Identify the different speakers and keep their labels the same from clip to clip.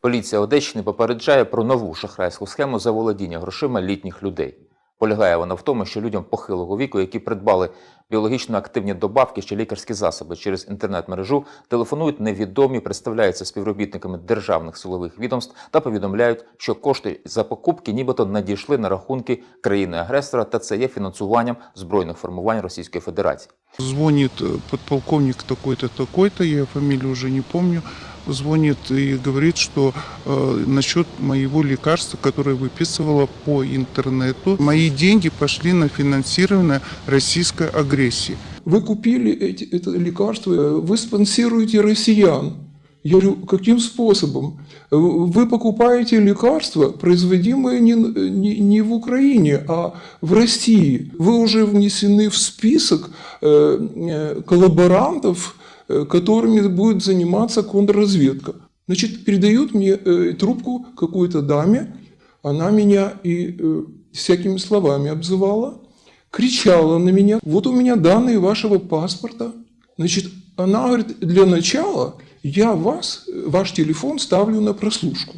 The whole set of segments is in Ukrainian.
Speaker 1: Поліція Одещини попереджає про нову шахрайську схему заволодіння грошима літніх людей. Полягає вона в тому, що людям похилого віку, які придбали біологічно активні добавки чи лікарські засоби через інтернет-мережу, телефонують невідомі, представляються співробітниками державних силових відомств та повідомляють, що кошти за покупки нібито надійшли на рахунки країни-агресора, та це є фінансуванням збройних формувань Російської Федерації.
Speaker 2: Звонит э, подполковник такой-то, такой-то, я фамилию уже не помню, звонит и говорит, что э, насчет моего лекарства, которое выписывала по интернету, мои деньги пошли на финансирование российской агрессии.
Speaker 3: Вы купили эти, это лекарство, э, вы спонсируете россиян. Я говорю, каким способом? Э, Вы покупаете лекарства, производимые не, не, не в Украине, а в России. Вы уже внесены в список э, э, коллаборантов, э, которыми будет заниматься контрразведка. Значит, передают мне э, трубку какой-то даме, она меня и э, всякими словами обзывала, кричала на меня. Вот у меня данные вашего паспорта. Значит, она говорит, для начала я вас, э, ваш телефон ставлю на прослушку.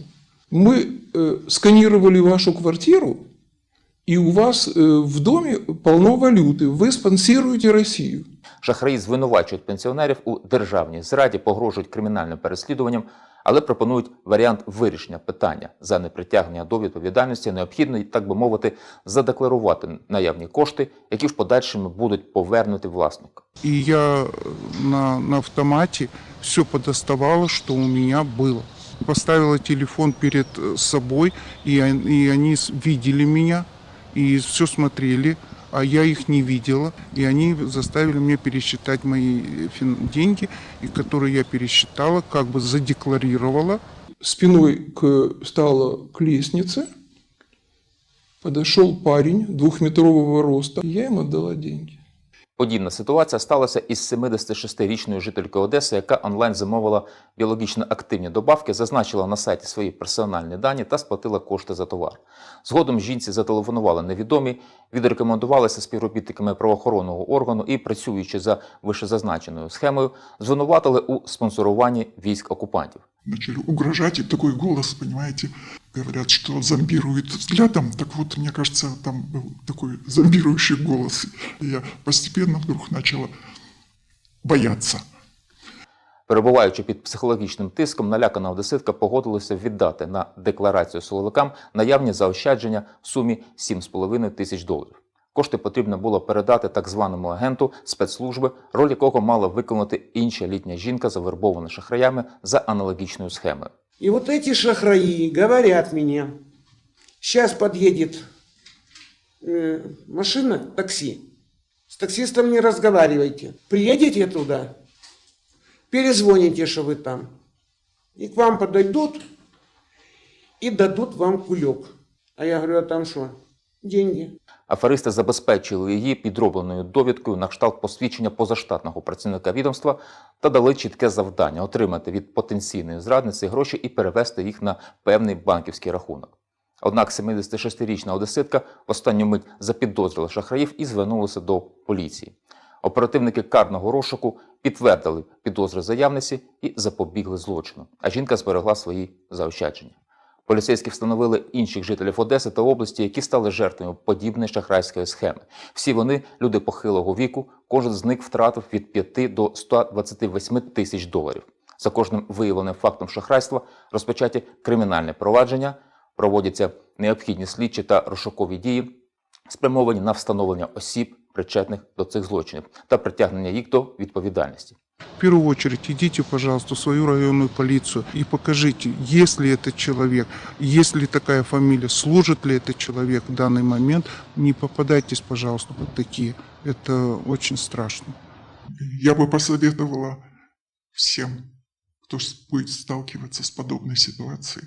Speaker 3: Мы э, сканировали вашу квартиру, и у вас э, в доме полно валюты. Вы спонсируете Россию.
Speaker 1: Шахраї звинувачують пенсіонерів у державній зраді, погрожують кримінальним переслідуванням, але пропонують варіант вирішення питання за непритягнення до відповідальності. Необхідно, так би мовити, задекларувати наявні кошти, які в подальшому будуть повернуті власнику.
Speaker 2: И я э, на, на автомате все подоставала, что у меня было. Поставила телефон перед э, собой, и, он- и они с- видели меня, и все смотрели, а я их не видела. И они заставили меня пересчитать мои э, фин- деньги, и которые я пересчитала, как бы задекларировала.
Speaker 3: Спиной к, стала к лестнице. Подошел парень двухметрового роста. Я им отдала деньги.
Speaker 1: Подібна ситуація сталася із 76-річною жителькою Одеси, яка онлайн замовила біологічно активні добавки, зазначила на сайті свої персональні дані та сплатила кошти за товар. Згодом жінці зателефонували невідомі, відрекомендувалися співробітниками правоохоронного органу і, працюючи за вищезазначеною схемою, звинуватили у спонсоруванні військ окупантів.
Speaker 4: начали угрожать, и такой голос, понимаете, говорят, что зомбирует взглядом. Так вот, мне кажется, там был такой зомбирующий голос. И я постепенно вдруг начала бояться.
Speaker 1: Перебуваючи під психологічним тиском, налякана одеситка погодилася віддати на декларацію силовикам наявні заощадження в сумі 7,5 тисяч доларів. Кошти потрібно було передати так званому агенту спецслужби, роль якого мала виконати інша літня жінка, завербована шахраями за аналогічною схемою.
Speaker 5: И вот эти шахраи говорят мне, сейчас подъедет э, машина, такси. С таксистом не разговаривайте. Приедете туда, перезвоните, что вы там. И к вам подойдут и дадут вам кулек. А я говорю, а там что? Деньги.
Speaker 1: Аферисти забезпечили її підробленою довідкою на кшталт посвідчення позаштатного працівника відомства та дали чітке завдання отримати від потенційної зрадниці гроші і перевести їх на певний банківський рахунок. Однак 76-річна одеситка в останню мить запідозрила шахраїв і звернулася до поліції. Оперативники карного розшуку підтвердили підозри заявниці і запобігли злочину, а жінка зберегла свої заощадження. Поліцейські встановили інших жителів Одеси та області, які стали жертвами подібної шахрайської схеми. Всі вони люди похилого віку, кожен з них втратив від 5 до 128 тисяч доларів. За кожним виявленим фактом шахрайства розпочаті кримінальне провадження, проводяться необхідні слідчі та розшукові дії, спрямовані на встановлення осіб, причетних до цих злочинів, та притягнення їх до відповідальності.
Speaker 2: В первую очередь идите, пожалуйста, в свою районную полицию и покажите, есть ли этот человек, есть ли такая фамилия, служит ли этот человек в данный момент. Не попадайтесь, пожалуйста, под такие. Это очень страшно.
Speaker 4: Я бы посоветовала всем, кто будет сталкиваться с подобной ситуацией,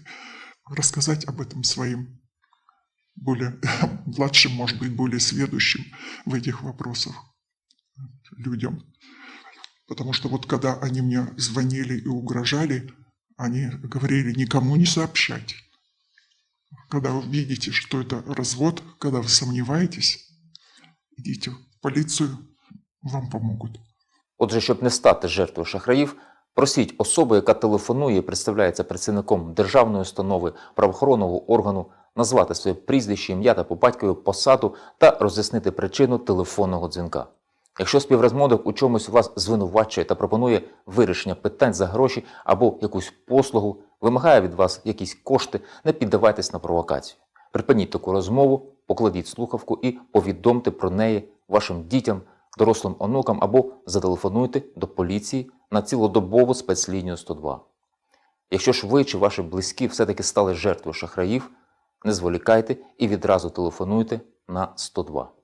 Speaker 4: рассказать об этом своим более младшим, может быть, более сведущим в этих вопросах людям. Потому что вот когда они мне звонили и угрожали, они говорили никому не сообщать. Когда вы видите, что это развод, когда вы сомневаетесь, идите в полицию, вам помогут.
Speaker 1: Отже, щоб не стати жертвою шахраїв, Просіть особу, яка телефонує і представляється працівником державної установи правоохоронного органу, назвати своє прізвище, ім'я та по батькові посаду та роз'яснити причину телефонного дзвінка. Якщо співрозмовник у чомусь вас звинувачує та пропонує вирішення питань за гроші або якусь послугу, вимагає від вас якісь кошти, не піддавайтесь на провокацію. Припиніть таку розмову, покладіть слухавку і повідомте про неї вашим дітям, дорослим онукам або зателефонуйте до поліції на цілодобову спецлінію 102. Якщо ж ви чи ваші близькі все-таки стали жертвою шахраїв, не зволікайте і відразу телефонуйте на 102.